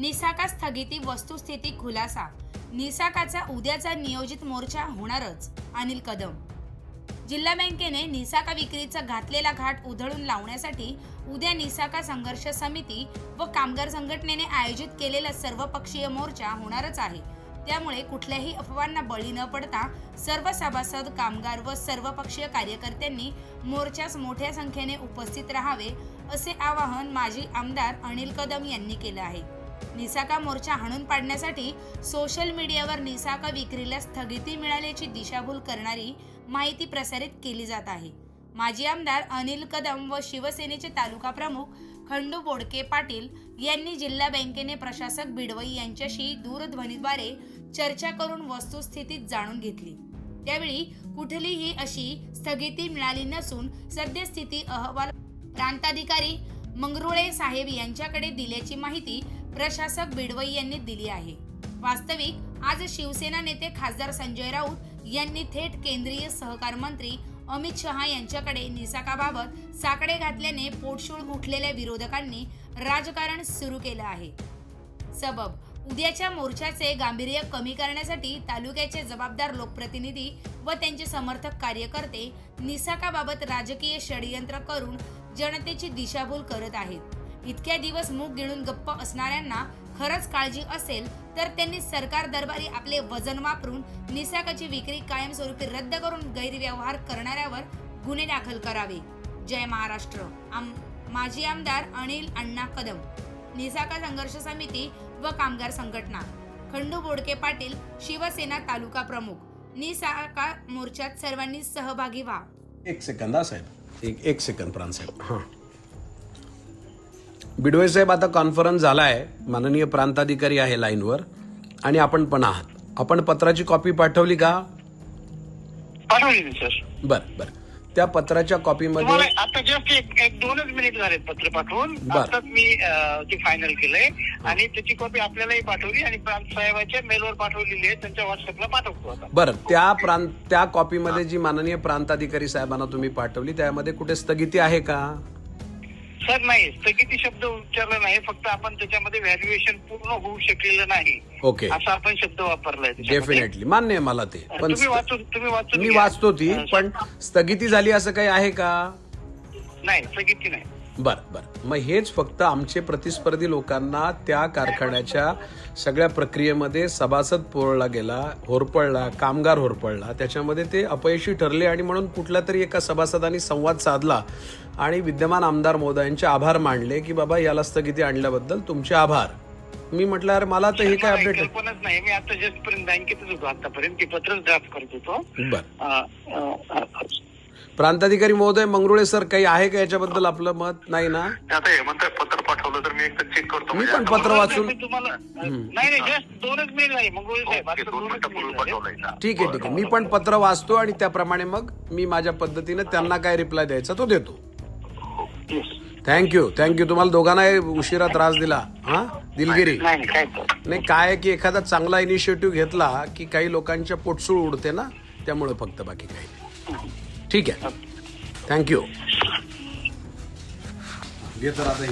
निसाका स्थगिती वस्तुस्थिती खुलासा. निसाकाचा उद्याचा नियोजित मोर्चा होणारच अनिल कदम. जिल्हा बँकेने निसाका विक्रीचा घातलेला घाट उधळून लावण्यासाठी उद्या निसाका संघर्ष समिती व कामगार संघटनेने आयोजित केलेला सर्वपक्षीय मोर्चा होणारच आहे. त्यामुळे कुठल्याही अफवांना बळी न पडता सर्व सभासद कामगार व सर्वपक्षीय कार्यकर्त्यांनी मोर्चास मोठ्या संख्येने उपस्थित राहावे असे आवाहन माजी आमदार अनिल कदम यांनी केलं आहे. निसाका मोर्चा हाणून पाडण्यासाठी सोशल मीडियावर निसाका विक्रीला स्थगिती मिळाल्याची दिशाभूल करणारी माहिती प्रसारित केली जात आहे. माजी आमदार अनिल कदम व शिवसेनेचे तालुका प्रमुख खंडू बोडके पाटील यांनी जिल्हा बँकेने प्रशासक बिडवई यांच्याशी दूरध्वनीद्वारे चर्चा करून वस्तुस्थितीत जाणून घेतली. त्यावेळी कुठलीही अशी स्थगिती मिळाली नसून सद्यस्थिती अहवाल प्रांताधिकारी मंगरुळे साहेब यांच्याकडे दिल्याची माहिती प्रशासक बिडवई यांनी दिली आहे. वास्तविक आज शिवसेना नेते खासदार संजय राऊत यांनी थेट केंद्रीय सहकार मंत्री अमित शहा यांच्याकडे निसाकाबाबत साकडे घातल्याने पोटशूळ उठलेल्या विरोधकांनी राजकारण सुरू केलं आहे. सबब उद्याच्या मोर्चाचे गांभीर्य कमी करण्यासाठी तालुक्याचे जबाबदार लोकप्रतिनिधी व त्यांचे समर्थक कार्यकर्ते निसाकाबाबत राजकीय षडयंत्र करून जनतेची दिशाभूल करत आहेत. इतक्या दिवस मूग गिळून गप्प असणाऱ्यांना खरंच काळजी असेल तर त्यांनी सरकार दरबारी आपले वजन वापरून निसाकाची विक्री कायमस्वरूपी रद्द करून गैरव्यवहार करणाऱ्यावर गुन्हे दाखल करावे. जय महाराष्ट्र. आम माजी आमदार अनिल अण्णा कदम निसाका संघर्ष समिती व कामगार संघटना खंडू बोडके पाटील शिवसेना तालुका प्रमुख निसाका मोर्चात सर्वांनी सहभागी व्हा. एक सेकंद साहेब. एक एक सेकंद प्राण साहेब. हां. बिडवे साहेब आता कॉन्फरन्स झाला आहे माननीय प्रांताधिकारी आहे लाईनवर. आणि आपण पण आहात. आपण पत्राची कॉपी पाठवली का? पाठवली ना सर. बर बर. त्या पत्राच्या कॉपीमध्ये आता जस्ट एक एक दोनच मिनिट झाले पत्र पाठवून. बर. आताच मी ती फायनल केलंय. आणि त्याची कॉपी आपल्यालाही पाठवली आणि प्रांत साहेबांच्या मेलवर पाठवलेली आहे. त्यांच्या व्हॉट्सअपला पाठवतो बरं. त्या प्रांत त्या कॉपीमध्ये जी माननीय प्रांताधिकारी साहेबांना तुम्ही पाठवली त्यामध्ये कुठे स्थगिती आहे का? सर नाही स्थगिती शब्द उच्चारला नाही फक्त आपण त्याच्यामध्ये व्हॅल्युएशन पूर्ण होऊ शकलेलं नाही. ओके असा आपण शब्द वापरलाय. डेफिनेटली मान्य आहे मला ते. पण तुम्ही वाचून तुम्ही वाचून मी घ्या. वाचतो ती अं, पण स्थगिती झाली असं काही आहे का? नाही स्थगिती नाही. बर बर. मग हेच फक्त आमचे प्रतिस्पर्धी लोकांना त्या कारखान्याच्या सगळ्या प्रक्रियेमध्ये सभासद पोळला गेला होरपळला कामगार होरपळला. त्याच्यामध्ये ते अपयशी ठरले आणि म्हणून कुठल्या तरी एका सभासदांनी संवाद साधला. आणि विद्यमान आमदार महोदयांचे आभार मानले की बाबा याला स्थगिती आणल्याबद्दल तुमचे आभार. मी म्हटलं अरे मला तर हे काय अपडेट कल्पनाच नाही. मी आता जस्ट पर्यंत बँकेतच होतो आतापर्यंत. ती पत्रच ड्राफ्ट करत होतो. बर. अं, अं, अं, प्रांताधिकारी महोदय मंगरुळे सर काही आहे का याच्याबद्दल आपलं मत? नाही ना? आता हे म्हणताय पत्र पाठवलं तर मी एकदा चेक करतो. मी म्हणजे पण आता पत्र वाचून मी तुम्हाला नाही नाही जस्ट दोनच मिनिट झाले मग साहेब ओके, आता दोन दोनच मिनिटापूर्वी मिनिट झाले. पाठवलंय ना. ठीक आहे ठीक आहे. मी पण पत्र वाचतो आणि त्याप्रमाणे मग मी माझ्या पद्धतीने त्यांना काय रिप्लाय द्यायचा तो देतो. थँक्यू थँक्यू तुम्हाला दोघांना उशिरा त्रास दिला. हा? दिलगिरी. नाही काय तर. नाही काय आहे की एखादा चांगला इनिशिएटिव्ह घेतला की काही लोकांच्या पोटसूळ उडते ना त्यामुळे फक्त बाकी काही नाही. ठीक आहे. थँक्यू घे तर आता